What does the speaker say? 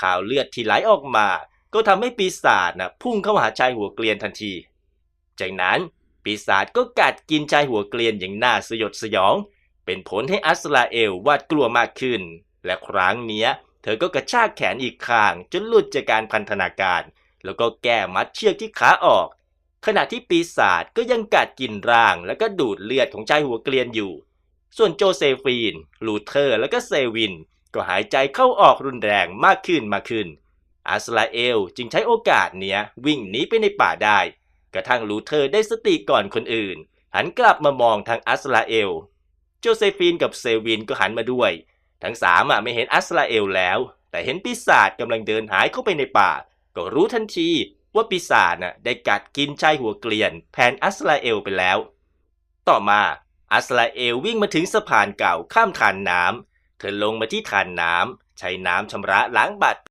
ข่าวเลือดที่ไหลออกมา ก็ทำให้ปีศาจนะพุ่งเข้าหาชายหัวเกลียนทันที จากนั้นปีศาจก็กัดกินชายหัวเกลียนอย่างน่าสยดสยอง เป็นผลให้อัสราเอลวาดกลัวมากขึ้น และครั้งเนี้ย เธอก็กระชากแขนอีกข้างจนหลุดจากการพันธนาการ แล้วก็แก้มัดเชือกที่ขาออก ขณะที่ปีศาจก็ยังกัดกินร่างแล้วก็ดูดเลือดของชายหัวเกลียนอยู่ ส่วนโจเซฟีน ลูเทอร์ แล้วก็เซวิน ก็หายใจเข้าออกรุนแรงมากขึ้นมากขึ้น อัสราเอลจึงใช้โอกาสเนี้ยวิ่งหนีไปในป่าได้ กระทั่งลูเทอร์ได้สติก่อนคนอื่น หันกลับมามองทางอัสราเอล โจเซฟีนกับเซวินก็หันมาด้วย ทั้งสามอะไม่เห็นอัสราเอลแล้ว แต่เห็นปีศาจกำลังเดินหายเข้าไปในป่า ก็รู้ทันทีว่าปีศาจน่ะได้กัดกินชายหัวเกลียนแผนอัสราเอลไปแล้ว ต่อมาอัสราเอลวิ่งมาถึงสะพานเก่าข้ามทานน้ำ เธอลงมาที่ทานน้ำใช้น้ำชำระล้างบาด